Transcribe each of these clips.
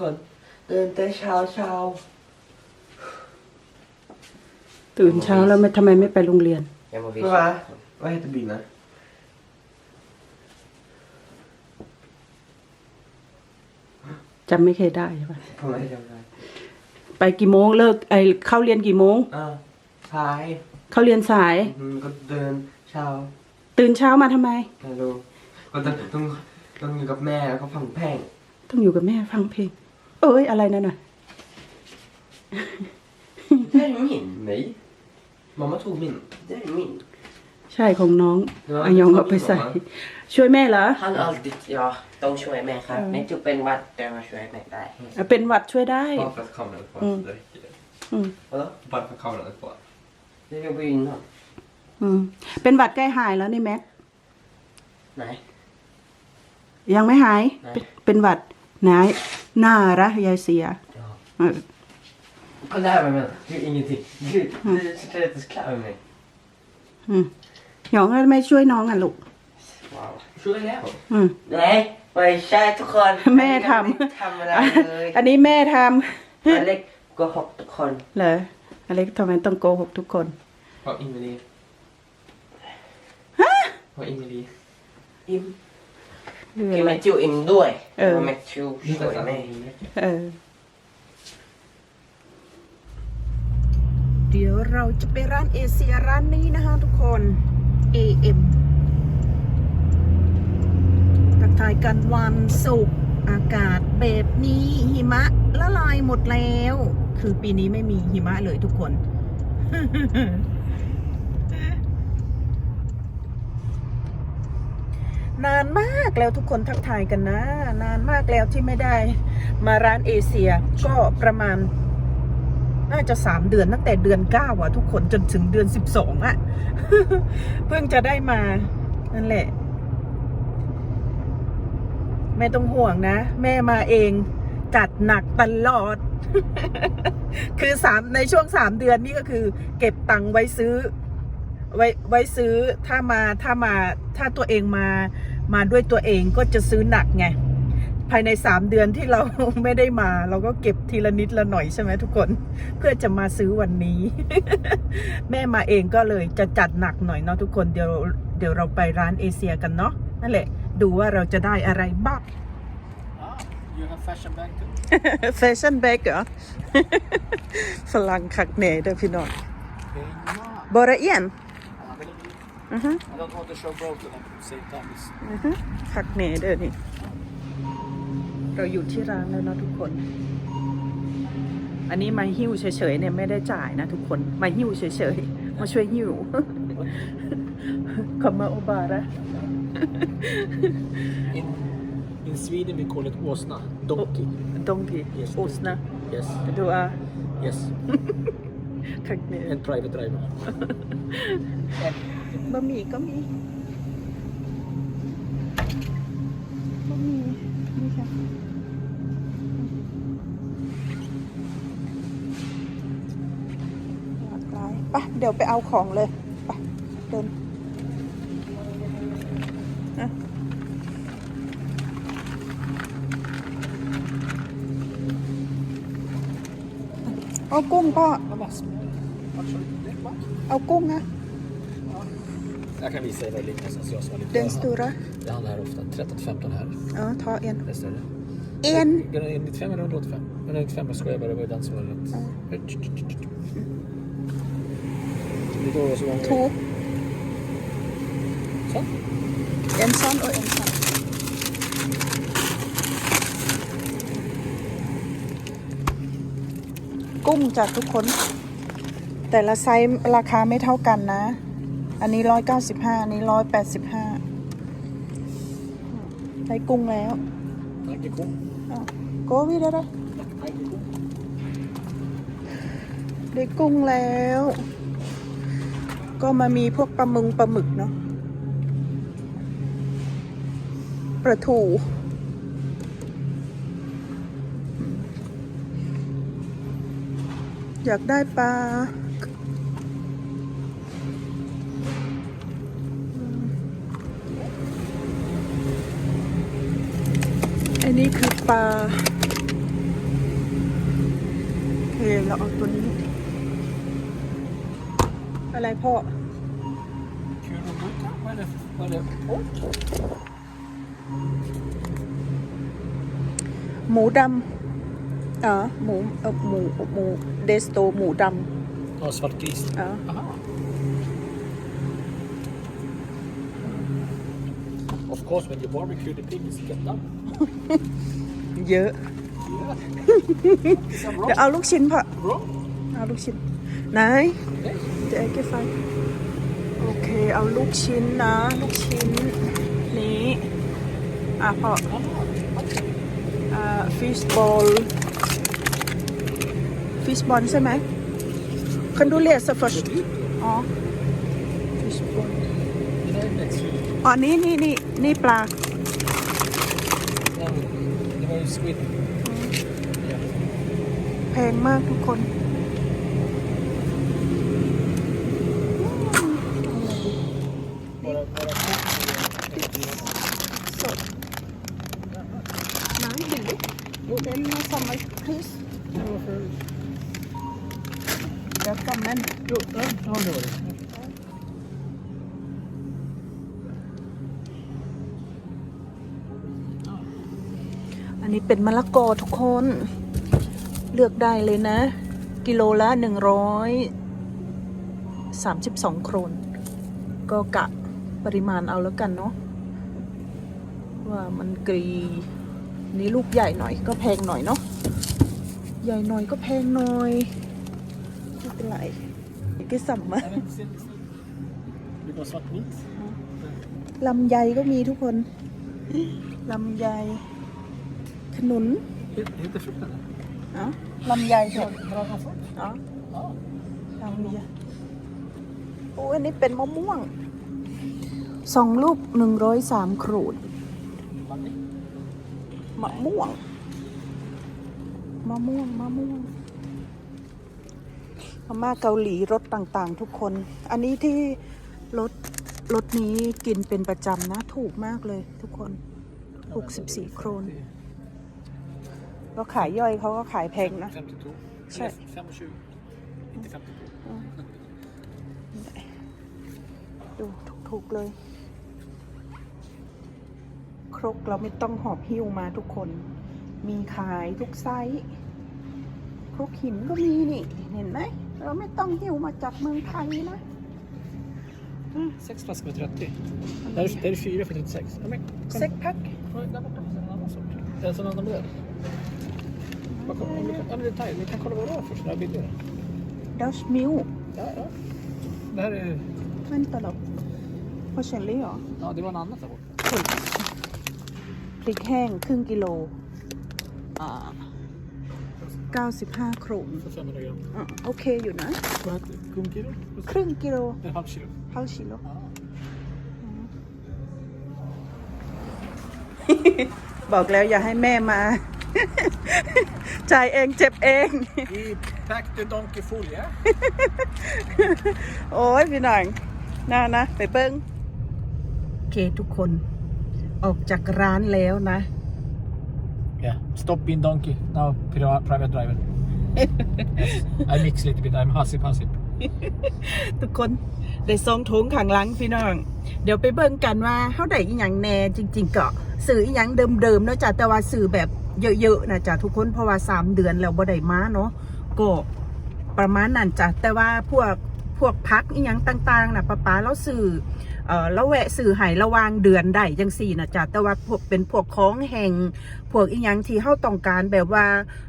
นื่อยมากทุกคนเดินแต่เช้าเช้าตื่นเช้าแล้วไม่ทำไมไม่ไปโรงเรียน Jag mår ไม่ visst. ว่าว่าให้ตะบินนะจำไม่เคยได้ใช่ปะทำไมจำได้ไปกี่โมงเลิกไอเข้าเรียนกี่โมง อ่าสายเข้าเรียนสาย อืมก็เดินเช้าตื่นเช้ามาทำไมไม่รู้ก็ต้องต้องต้องอยู่กับแม่แล้วก็ฟังเพลงต้องอยู่กับแม่ฟังเพลง เอ้ยอะไรนั่นน่ะ Det är min. Nej. Mamma tog min. Det är min. ใช่ของน้อง Ja, อายองเอาไปใส่ ช่วยแม่เหรอ Han har alltid, ja, de kör jag med. Ja. Men typ en watt där man kör jag med där. อะเป็นหวัดช่วยได้ Bara för att kameran är på. Mm. Det räcker det. Vadå? Bara för att kameran är på. Det jobbar ju innan. อืมเป็นหวัดใกล้หายแล้วนี่แม็ก Nej. ยังไม่หายไหนเป็นเป็นหวัด ไหนหน้าระยายเสีย Ja. เออ Kolla här vad jag menar. Det är ingenting. Gud, det sitter ett sklav med mig. อืมหยองแล้วไม่ช่วยน้องอะลูก Wow. Så är det. อืม Nej, vad är kär till kon? แม่ททำอะไรเลยำอันนี้แม่ทอเล็กก็หกทุกคนำเหรออเล็กทำไมต้องโกหกทุกคน Vad Ingrid. Vad Ingrid. อิมเรื่องกิอะนไร แมทธิวอิมด้วยเออ แมทธิวช่วยแม่เออ เดี๋ยวเราจะไปร้านเอเชียร้านนี้นะคะทุกคน AM ทักทายกันวันศุกร์อากาศแบบนี้หิมะละลายหมดแล้ว คือปีนี้ไม่มีหิมะเลยทุกคน นานมากแล้วทุกคนทักทายกันนะ นานมากแล้วที่ไม่ได้มาร้านเอเชียก็ประมาณน่าจะสามเดือนตั้งแต่เดือนเก้าอะทุกคนจนถึงเดือนสิบสองอะเพิ่งจะได้มานั่นแหละ ไม่ต้องห่วงนะ แม่มาเองจัดหนักตลอด คือสามในช่วงสามเดือนนี่ก็คือ เก็บตังค์ไว้ซื้อ ไว้ไว้ซื้อถ้ามาถ้ามาถ้าตัวเองมามาด้วยตัวเองก็จะซื้อหนักไงภายในสามเดือนที่เราไม่ได้มา เราก็เก็บทีละนิดละหน่อยใช่ไหมทุกคน เพื่อจะมาซื้อวันนี้ แม่มาเองก็เลยจะจัดหนักหน่อยเนาะทุกคนเดี๋ยวเดี๋ยวเราไปร้านเอเชียกันเนาะนั่นแหละ ดูว่าเราจะได้อะไรบ้าง You have fashion bag too? แฟชั่นแบกเหรอ ฝรั่งคักเน่เด้อพี่น้องบระเอียน อือฮึ I don't want to show both of them at the same time. It's อือฮึคักเน่เด้อนี่เราอยู่ที่ร้านแล้วเนาะทุกคน อันนี้มาหิ้วเฉยๆเนี่ยไม่ได้จ่ายนะทุกคน มาหิ้วเฉยๆ มาช่วยหิ้ว ขอบมาโอบาระ in, in Sweden we call it åsna. Donkey. ดงกีโอสนะ Yes. ดูอา Yes. คักเน่ And private driver. บะหมี่ก็มีบะหมี่นี่ค่ะหลากหลายไปะเดี๋ยวไปเอาของเลยไปเดิน เอากุ้งพ่อ เอากุ้งนะ Jag kan visa er vad det ligger någonstans. Jag som har lite Den öra. stora. Det handlar här ofta 13-15 här. อ๋อทอเอ็น Det är större. เอ็น Är det 95 eller 185? Men 95 jag skojar bara, det var ju den som var rätt. Det går så många ทู Så. เอ็นซอ กุ้งจากทุกคน แต่ละไซส์ราคาไม่เท่ากันนะ อันนี้ร้อยเก้าสิบห้าอันนี้ร้อยแปดสิบห้าได้กุ้งแล้ว Tack, det kom. โกวิดอะไรได้กุ้งแล้ว ก็มามีพวกปลามึงปลาหมึกเนาะปลาทู อยากได้ปลาอันนี้คือปลาเคเราเอาตัวนี้ อะไรพ่อหมูดำอ๋อหมูเออหมูหมู เดสโตหมูด Ja, svart gris. ำอ๋อ Aha. Of course, when you barbecue the pig, it's get done. เยอะ Some เดี๋ยว roast, เอาลูกชิ้นพ่อ bro. เอาลูกชิ้น ไหน Yes. เดี๋ยวไอ้แกไฟโอเคเอาลูกชิ้นนะลูกชิ้นนี้อะพ่ออ่าฟิชบอลฟิชบอลใช่ไหมคันดูเลียสฟัชอ๋อฟิชบอล You know, next week. อ๋อนี่นี่นี่นี่ปลา No, det var ju squid. Yeah. แพงมากทุกคน นนี้เป็นมะละกอทุกคน เลือกได้เลยนะ กิโลละหนึ่งร้อยสามสิบสองโครน ก็กะปริมาณเอาแล้วกันเนาะว่ามันกรีนี่ลูกใหญ่หน่อยก็แพงหน่อยเนาะใหญ่หน่อยก็แพงหน่อยไม่เป็นไรก็สัมมา Nej, men se, se. Det var svart meat. ลำไยก็มีทุกคนลำไย ขนุน Heter heter frukten? เอ๋อลำไยเถอะ Dragonfrukt? อ๋อ Ja. ลำไยโอ้อันนี้เป็นมะม่วง สองลูกหนึ่งร้อยสามโครน Vanilj? มะม่วง มะม่วง มะม่วงมาม่าเกาหลีรสต่างๆ ทุกคน อันนี้ที่รสรสนี้กินเป็นประจำนะ ถูกมากเลยทุกคน 64 โครน ก็ขายย่อยเขาก็ขายแพงนะ 52. Kör. Eller 25. Inte 52. ดูถูกๆเลย ครกเราไม่ต้องหอบหิ้วมาทุกคน มีขายทุกไซส์ครกหินก็มีนี่ เห็นไหม เราไม่ต้องหิ้วมาจากเมืองไทยนะ Sex flaskor med 30. Där är, där är fyra för 36. Ja, men, kom. เซ็กแพ็ค Oj, Där borta finns en annan sort. En sån annan modell. Vad kom- om du kan- Ja, men detalj. Vi kan kolla vad det var först. Det här är billigare. ดัชมิล Ja, ja. Det här är... มันตลกพอเชลลี่เหรอ Ja, det var en annan där borta. พริกแห้งครึ่งกิโลอ่า95 โครน För 500 gram. อะโอเคอยู่นะ Vad heter det? Kumkilo? ครึ่งกิโล En halv kilo. เท่าชิโล Ja. บอกแล้วอย่าให้แม่มา จ่ายเองเจ็บเอง Vi packade donkey folie. โอ้ยพี่หน่อยน่านะไปเบิ้งโอเคทุกคน ออกจากร้านแล้วนะ Yeah, stop in donkey. Now pri- private driver. yes. I mix a little bit. I'm hasip hasip. ทุกคนได้ซองโถงขังหลังพี่น้อง เดี๋ยวไปเบิ่งกันว่าเขาได้อีหยังแน่จริง ๆ ก็สื่ออีหยังเดิมๆเนาะจ้ะแต่ว่าสื่อแบบ เยอะๆนะจ้ะทุกคนเพราะว่า3เดือนแล้วบ่ได้มาเนาะก็ประมาณนั้นจ้ะแต่ว่าพวกพวกพักอีหยังต่างๆนะป้าป๊าเราสื่อเออแล้วแวะสื่อให้ระวางเดือนได้จังสี่นะจ้ะแต่ว่าพวกเป็นพวกของแห่งพวกอีหยังที่เฮาต้องการแบบว่า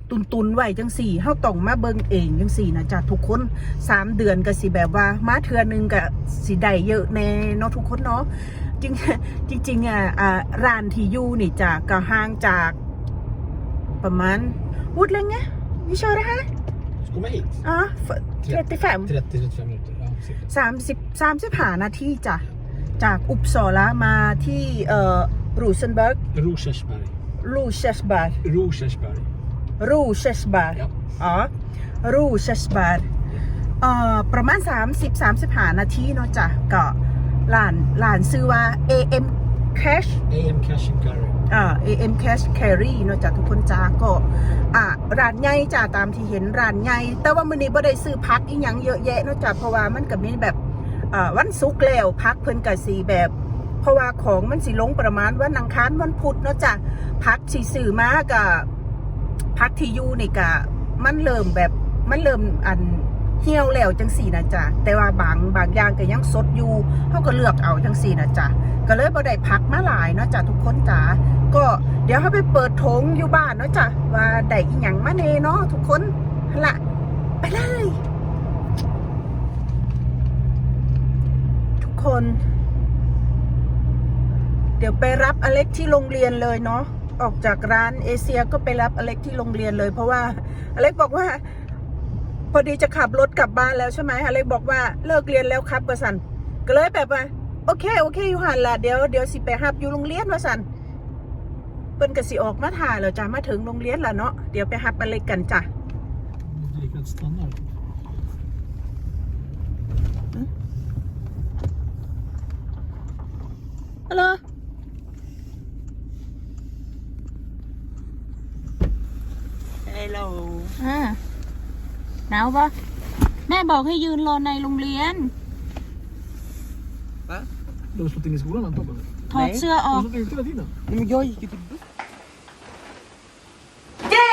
ตุนตุนๆไว้จังสี่เฮาต้องมาเบิ่งเองจังสี่นะจ้ะทุกคนสามเดือนก็สิแบบว่ามาเทื่อหนึงก็สิได้เยอะแน่เนาะทุกคนเนาะจริงจริงๆอะร้านที่อยู่นี่จ้ะก็ห่างจาก ประมาณวุดเลยไงวิชาระฮะ Ska komma hit? อ๋อ35 30-35 minuter. Ja, cirka. สามสิบสามสิบหานาทีจ้ะ จากอุปสอละมาที่เอ่อรูเซนเบิร์ก Rosersberg. รูเชสบาร์ Rosersberg. รูเชสบาร์ Ja. อ๋อ รูเชสบาร์เอ่อประมาณ 30 30หานาทีเนาะจ้ะก็ร้านร้านซื้อว่า AM Cash AM Cash and Carry. อ่า AM Cash Carry เนาะจ้ะทุกคนจ้าก็อ่าร้านใหญ่จ้าตามที่เห็นร้านใหญ่แต่ว่ามื้อนี้บ่ได้ซื้อพักอีหยังเยอะแยะเนาะจ้ะเพราะว่ามันก็มีแบบอ่าวันศุกร์แล้วพักเพิ่นก็สิแบบ เพราะว่าของมันสิลงประมาณวันอังคารวันพุธเนาะจ้ะพักสิซื้อมาก็พักที่อยู่นี่ก็มันเริ่มแบบมันเริ่มอัน เหี่ยวแล้วจังสี่นะจ๊ะแต่ว่าบางบางอย่างก็ยังสดอยู่เขาก็เลือกเอาจังสี่นะจ๊ะก็เลยบ่ได้พักมาหลายเนาะจ้ะทุกคนจ้าก็เดี๋ยวเขาไปเปิดโถงอยู่บ้านเนาะจ้ะว่าได้อีหยังมาเนเนาะทุกคนละไปเลย ทุกคน เดี๋ยวไปรับอเล็กที่โรงเรียนเลยเนาะออกจากร้านเอเชียก็ไปรับอเล็กที่โรงเรียนเลย เพราะว่าอเล็กบอกว่า พอดีจะขับรถกลับบ้านแล้วใช่ไหมอเล็กบอกว่าเลิกเรียนแล้วครับประสันก็เลยแบบว่าโอเคโอเคอยู่หันละเดี๋ยวเดี๋ยวสิไปหับอยู่โรงเรียนว่าสันเปิ้นก็สิออกมาถ่ายแล้วจ้ะมาถึงโรงเรียนแล้วเนาะเดี๋ยวไปหับอเล็กกันจ้ะ Likadant standard. Hello ฮัลโหล อ่า หนาวปะแม่บอกให้ยืนรอในโรงเรียน Du har slått in i skolan antagligen? ถอดเสื้ออ Du อ har ก slått in hela tiden? Men jag gick ju till เย้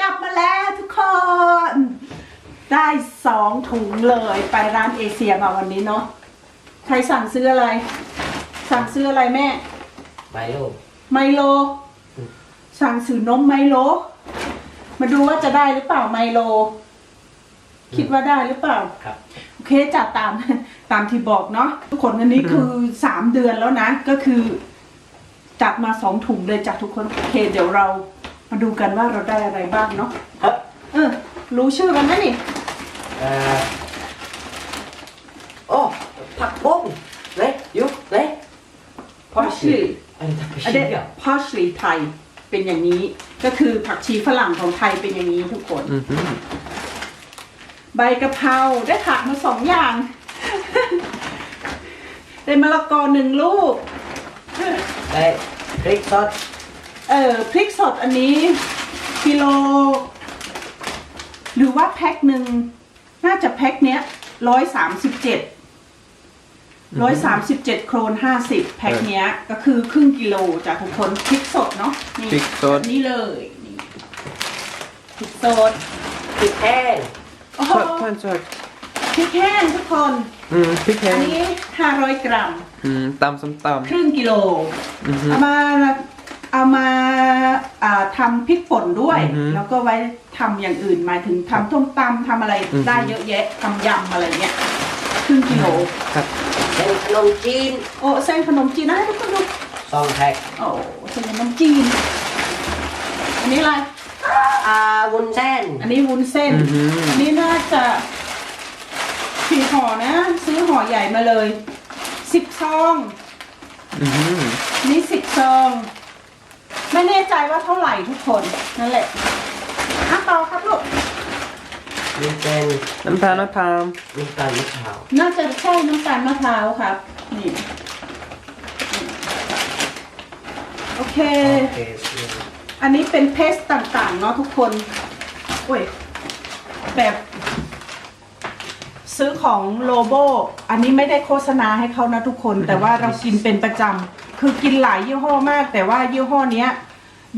กลับมาแล้วทุกคน ได้สองถุงเลยไปร้านเอเชียมาวันนี้เนาะใครสั่งซื้ออะไร สั่งซื้ออะไรแม่ Milo. ไมโล สั่งซื้อนมไมโล มาดูว่าจะได้หรือเปล่าไมโล คิดว่าได้หรือเปล่าครับ โอเคจัดตามตามที่บอกเนาะทุกคนอันนี้คือสามเดือนแล้วนะ ก็คือ จัดมาสองถุงเลยจากทุกคนโอเคเดี๋ยวเรามาดูกันว่าเราได้อะไรบ้างเนาะ Upp. เออ รู้ชื่อกันไหมนี่ Uh. Åh, packbomb! Nej, jo, nej. Parsley. Eller อันเด persilja. พาสลีไทยเป็นอย่างนี้ก็คือผักชีฝรั่งของไทยเป็นอย่างนี้ทุกคน ใบกะเพราได้ผักมาสองอย่าง ได้มะละกอหนึ่งลูก Nej, pricksås. เออพริกสดอันนี้กิโล หรือว่าแพ็คหนึ่ง น่าจะแพ็คเนี้ยร้อยสามสิบเจ็ดร้อยสามสิบเจ็ดโครนห้าสิบแพ็คเนี้ย ก็คือครึ่งกิโลจากทุกคนพริกสดเนาะนี่พริกสดแบบนี่เลยนี่พริกสด Prickhän. โอ้โห ท่านช่วยพริกแห้งทุกคน อืมพริกแห้อันงนี้ห้าร้อยกรัม อืมตำส้มตครึ่งกิโลำอือฮึ เอามาเอามาอ่าทำพริกป่นด้วย อือฮึแล้วก็ไว้ทำอย่างอื่นหมายถึงทำต้มตำทำอะไรอือฮึ ได้เยอะแยะทำยำอะไรเงี้ยครึ่งกิโล ครับ En kanonkin. โอ้เส้นขนมจีนนะให้ทุกคนดู Som pack. โอ้เส้นขนมจีน อันนี้อะไร Ah, vunnsen. อันนี้วุ้นเส้น อือฮึอั นนี้น่าจะสี่ห่อนะ ซื้อห่อใหญ่มาเลยสิบซองอือฮึนี่สิบซอง ไม่แน่ใจว่าเท่าไหร่ทุกคน นั่นแหละอะต่อครับลูก Liten น้ำตาลมะพร้าว utan makaw. น่าจะใช่น้ำตาลมะพร้าวครับ นี่ โอเค Okej, så อันนี้เป็นเพสต่างๆเนาะทุกคนโอ้ยแบบซื้อของโลโบอันนี้ไม่ได้โฆษณาให้เขานะทุกคน แต่ว่าเรากินเป็นประจำคือกินหลายยี่ห้อมาก แต่ว่ายี่ห้อเนี้ย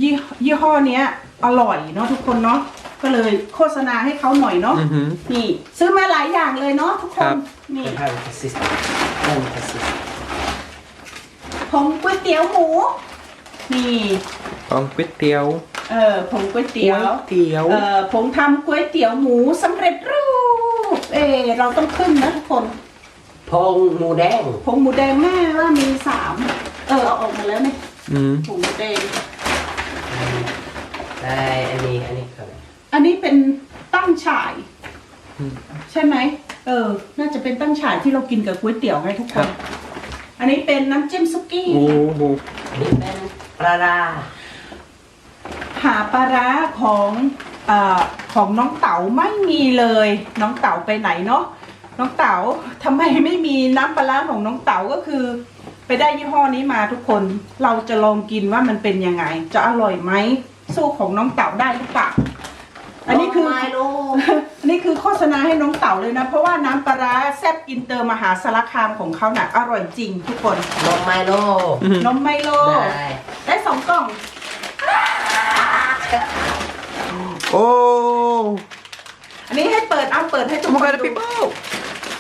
ยี่ยี่ห้อเนี้ยอร่อยเนาะทุกคนเนาะก็เลยโฆษณาให้เขาหน่อยเนาะอือฮึ นี่ ซื้อมาหลายอย่างเลยเนาะทุกคครันบ นี่ Den här är till sist. Den till sist. ผงก๋วยเตี๋ยวหมู นี่ ของก๋วยเตี๋ยวเออผงก๋วยเตี๋ยว ก๋วยเตี๋ยวเอ่อผงทำก๋วยเตี๋ยวหมูสำเร็จรูป เออเราต้องขึ้นนะทุกคน Pong modern. ผงหมูแดงแม่ว่ามีสามเออเอาออกมาแล้วเนี่ยอืมผงหมูแดง Nej, en ny, en ny kan อันนี้เป็นตั้งฉ่าย ใช่ไหมเออ น่าจะเป็นตั้งฉ่ายที่เรากินกับก๋วยเตี๋ยวไงทุกคน อันนี้เป็นน้ำจิ้มซุกี้ โอ้โห Ni men rara. หาปลาร้าของเอ่อของน้องเต๋าไม่มีเลย น้องเต๋าไปไหนเนาะน้องเต๋าทำไมไม่มีน้ำปลาร้าของน้องเต๋าก็คือ ไปได้ยี่ห้อนี้มาทุกคนเราจะลองกินว่ามันเป็นยังไง จะอร่อยไหมสู้ของน้องเต่าได้หรือเปล่าอันนี้คือไมโลอันนี้คือโฆษณาให้น้องเต่าเลยนะ เพราะว่าน้ำปลาร้าแซ่บอินเตอร์มหาสารคามของเขาน่ะอร่อยจริงทุกคนนมไมโลนมไมโล ได้ได้สองกล่อง โอ้อันนี้ให้เปิดเอาเปิดให้ทุกโอ้ค my น god ดู people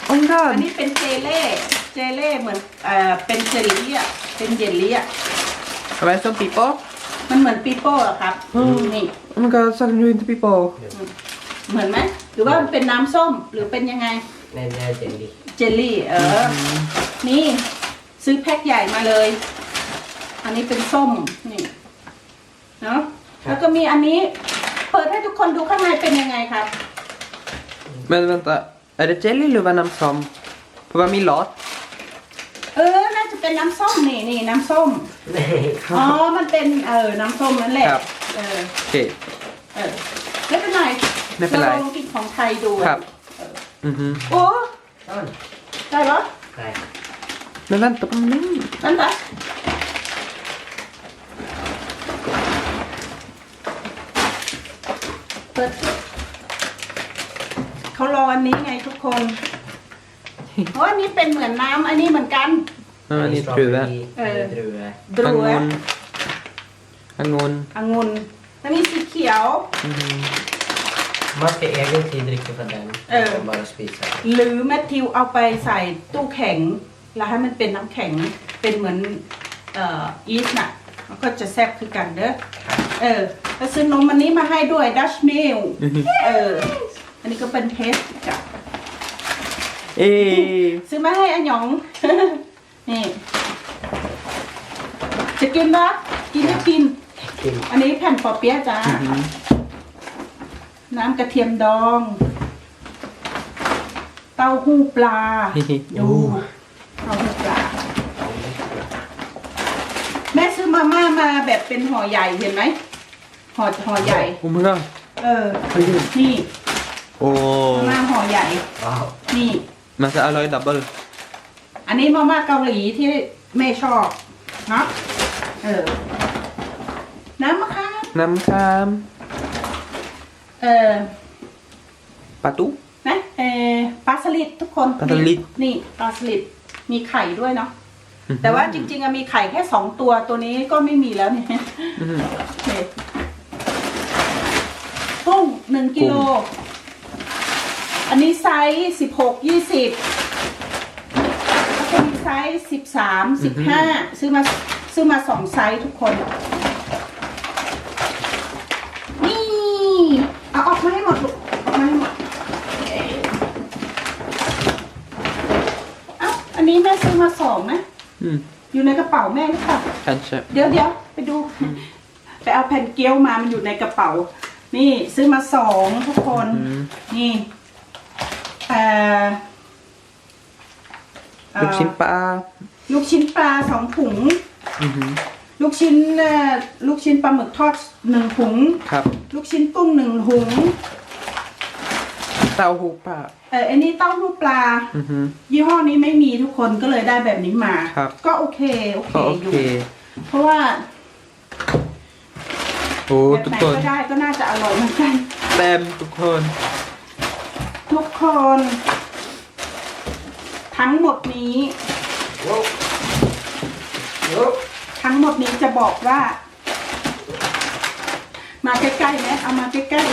oh my god อันนี้เป็นเจเล่เจเล่เหมือนเอ่อเป็นเจลลี่อะเป็นเจลลี่อะ Vad är det som people มันเหมือนปีโป้อะครับนี่ oh my god saknar du inte people เหมือนไหมหรือว่ามันเป็นน้ำส้มหรือเป็นยังไงในเนื้อเจลลี่เจลลี่เอออ นี่ซื้อแพ็คใหญ่มาเลย อันนี้เป็นส้ม นี่ เนาะ แล้วก็มีอันนี้เปิดให้ทุกคนดูข้างในเป็นยังไงครับ Men vänta, är det jelly eller vad namn som? På vad min lat? เออ น่าจะเป็นน้ำส้มนี่นี่น้ำส้มอ๋อ มันเป็นเออ น้ำส้มนั่นแหละ ครับ เออ Okej. เออ ไม่เป็นไรไม่เป็นไราลองกินของไทยดูครับ Mhm. โอ้ต้นได้ปะใช่ Men vänta på min. นั่นปะ ปิดเขารออันนี้ไงทุกคนเพราะอันนี้เป็นเหมือนน้ำอันนี้เหมือนกัน Ja, men ni สตรอ tror เบอ det. รี่เออดรูเดรูอะ Angon. Angon. องุ่นอันนี้สีเขียว Mhm. Man ska egen tid dricka från den. Eh. Och bara spisa. หรือแมทธิวเอาไปใส่ตู้แข็ง แล้วให้มันเป็นน้ำแข็งเป็นเหมือนเอ่ออีสน่ะมันก็จะแซ่บคือกันเด้อ เออแล้วซื้อนมอันนี้มาให้ด้วยดัชมิลเออ อันนี้ก็เป็นเพสจ้ะ Ey. ซื้อมาให้อันหยอง นี่ จะกินปะกินไม่กิน Kim. อันนี้แผ่นปอเปี๊ยะจ้า Mhm. น้ำกระเทียมดอง เต้าหู้ปลา ดู เต้าหู้ปลา แม่ซื้อมาม่ามาแบบเป็นห่อใหญ่เห็นไหม ห่อห่อใหญ่ Oh my god. เออ นี่ Åh. มาม่าห่อใหญ่ Wow. นี่ Men så Alloy double. อันนี้มาม่าเกาหลีที่แม่ชอบเนาะเออ น้ำมะขาม Namkam. เออ Patu. นะเออปลาสลิดทุกคนปลาสลิดนี่ปลาสลิดมีไข่ด้วยเนาะแต่ว่าจริงๆอะมีไข่แค่สองตัวตัวนี้ก็ไม่มีแล้วเนี่ย Mhm. โอเคกุ้ง หนึ่งกิโล อันนี้ไซส์สิบหกยี่สิบแล้วก็มีไซส์สิบสามสิบห้าซื้อมาซื้อมาสองไซส์ทุกคน นี่ เอาออกมาให้หมดลูกออกมาให้หมดเอ่อเอ้าอันนี้แม่ซื้อมาสองนะ Mm. อยู่ในกระเป๋าแม่หรือเปล่า Kanske. เดี๋ยวเดี๋ยวไปดู ไปเอาแผ่นเกี๊ยวมา มันอยู่ในกระเป๋า นี่ซื้อมาสองทุกคน Mm. นี่เอ่อเอ่อ Luximpa. ลูกชิ้นปลาสองถุง Mhm. ลูกชิ้นเอ่อลูกชิ้นปลาหมึกทอดหนึ่งถุง ครับลูกชิ้นกุ้งหนึ่งถุง Tauhopa. เอออันนี้เต้าหู้ปลา Mhm. ยี่ห้อนี้ไม่มีทุกคนก็เลยได้แบบนี้มา ครับ ก็โอเค โอเคอยู่ Okej. เพราะว่า Åh, แบบทุกไหนคนก็ได้ก็น่าจะอร่อยเหมือนกันเต็มทุกคน ทุกคน ทั้งหมดนี้ Wow. Wow. ทั้งหมดนี้จะบอกว่า มาใกล้ๆไหมเอามาใกล้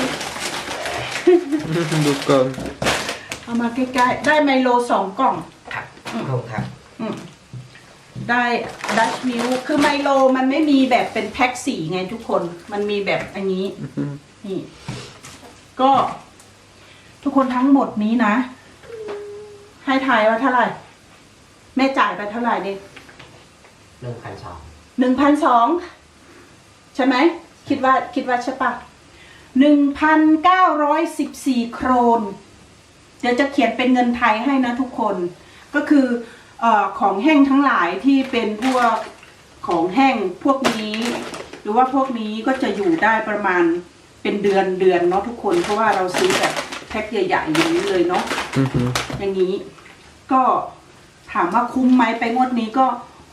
ทุกคนๆเอามาใกล้ๆได้ไมโลสองกล่อง Tack. Oh, tack. อืม ได้ดัชมิลคือไมโลมันไม่มีแบบเป็นแพ็คสีไงทุกคน มันมีแบบอันนี้ Mhm. นี่ ก็ ทุกคนทั้งหมดนี้นะ ให้ทายว่าเท่าไหร่ แม่จ่ายไปเท่าไหร่เด็หนึ่งพันสองหนึ่งพันสองใช่ไหม คิดว่าคิดว่าใช่ปะหนึ่งพันเก้าร้อยสิบสี่โครน เดี๋ยวจะเขียนเป็นเงินไทยให้นะทุกคน ก็คือเออของแห้งทั้งหลายที่เป็นพวกของแห้งพวกนี้ หรือว่าพวกนี้ก็จะอยู่ได้ประมาณเป็นเดือนเดือนเนาะทุกคน เพราะว่าเราซื้อแบบแพ็คใหญ่ๆอย่างนี้เลยเนาะอย่างนี้ ก็ถามว่าคุ้มไหมไปงวดนี้ก็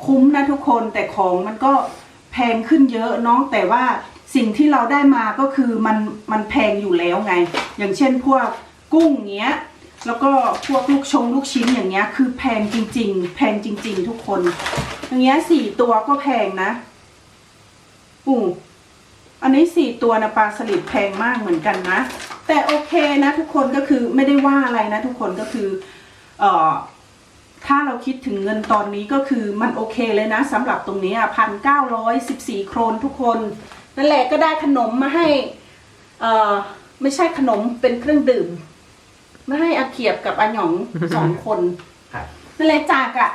คุ้มนะทุกคนแต่ของมันก็แพงขึ้นเยอะเนาะแต่ว่าสิ่งที่เราได้มาก็คือมันมันแพงอยู่แล้วไง อย่างเช่นพวกกุ้งเงี้ย แล้วก็พวกลูกชงลูกชิ้นอย่างเงี้ย คือแพงจริง ๆ แพงจริง ๆ ทุกคน อย่างเงี้ยสี่ตัวก็แพงนะอู้อันนี้สี่ตัวนะปลาสลิดแพงมากเหมือนกันนะ แต่โอเคนะ ทุกคนก็คือไม่ได้ว่าอะไรนะ ทุกคนก็คือ เอ่อถ้าเราคิดถึงเงินตอนนี้ก็คือมันโอเคเลยนะสำหรับตรงนี้พันเก้าร้อยสิบสี่โครนทุกคนนั่นแหละก็ได้ขนมมาให้ เอ่อ ไม่ใช่ขนมเป็นเครื่องดื่ม มาให้อาเขียบกับอาหยอง สองคนครับ นั่นแหละจากอะ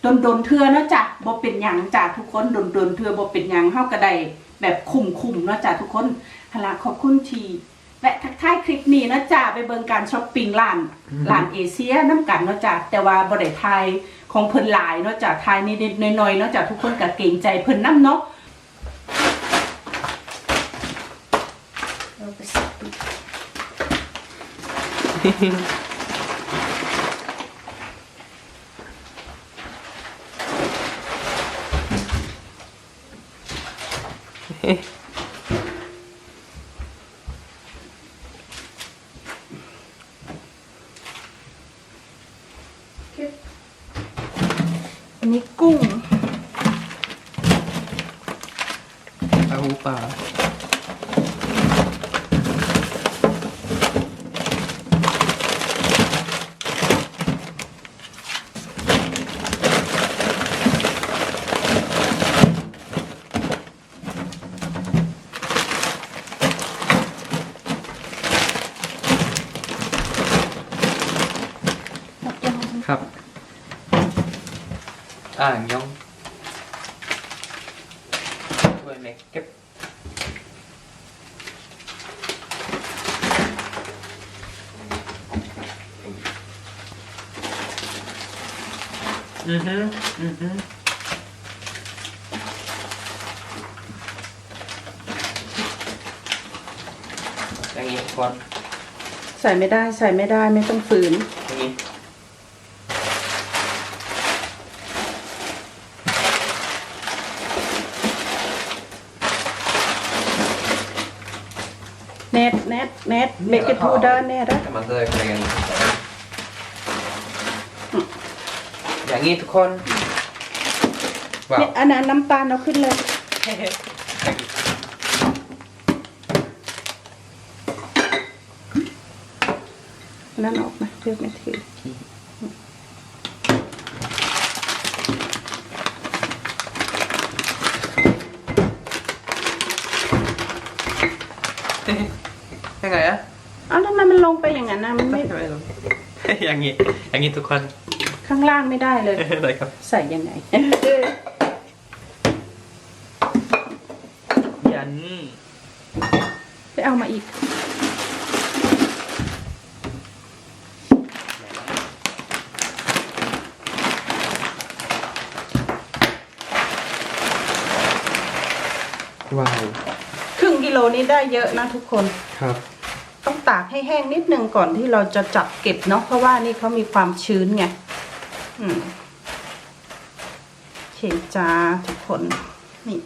โดนโดนๆเทือเนาะจ้ะบ่เป็นหยังจ้ะทุกคนโดนโดนๆเทือบ่เป็นหยังเฮากระไดแบบคุมคุมๆเนาะจ้ะทุกคนหนลาขอบคุณทีและทักทายคลิปนี้เนาะจ้ะไปเบิ่งการช้อปปิ้งร้านร้านเอเชียน้ำกันเนาะจ้ะแต่ว่าบ่ได้ทายของเพิ่นหลายเนาะจ้ะทายนิดๆหน่อยๆเนาะจ้ะทุกคนก็เกรงใจเพิ่นนํเนาะเอาไปสั กดูอันนี้กุ้ง Allihopa. ครับ อ่างยองถ้วยเล็กเก็บ อือฮึอือฮึอย่างนี้ก่อนใส่ไม่ได้ใส่ไม่ได้ไม่ต้องฝืนอย่างนี้เน็ตเน็ตเน็ตเมก it ทูเดอร์เน็ต kan man direkt lägga in Mm. อย่างนี้ทุกคนว้าวเนี่ยอันนั้นน้ำตาลเอาขึ้นเลย อันนั้นออกมาเลือกไม่ถือยังไงอะเอาแล้วทำไมมันลงไปอย่างนั้นนะมันไม่ไม่รู้อย่างนี้ อย่างนี้ทุกคน ข้างล่างไม่ได้เลย ได้ครับ ใส่ยังไง ยัน ไปเอามาอีก ว้าว ครึ่งกิโลนี้ได้เยอะนะทุกคน ครับ ต้องตากให้แห้งนิดนึงก่อนที่เราจะจับเก็บเนาะ เพราะว่านี่เขามีความชื้นไงอืม โอเคจ้าทุกคน นี่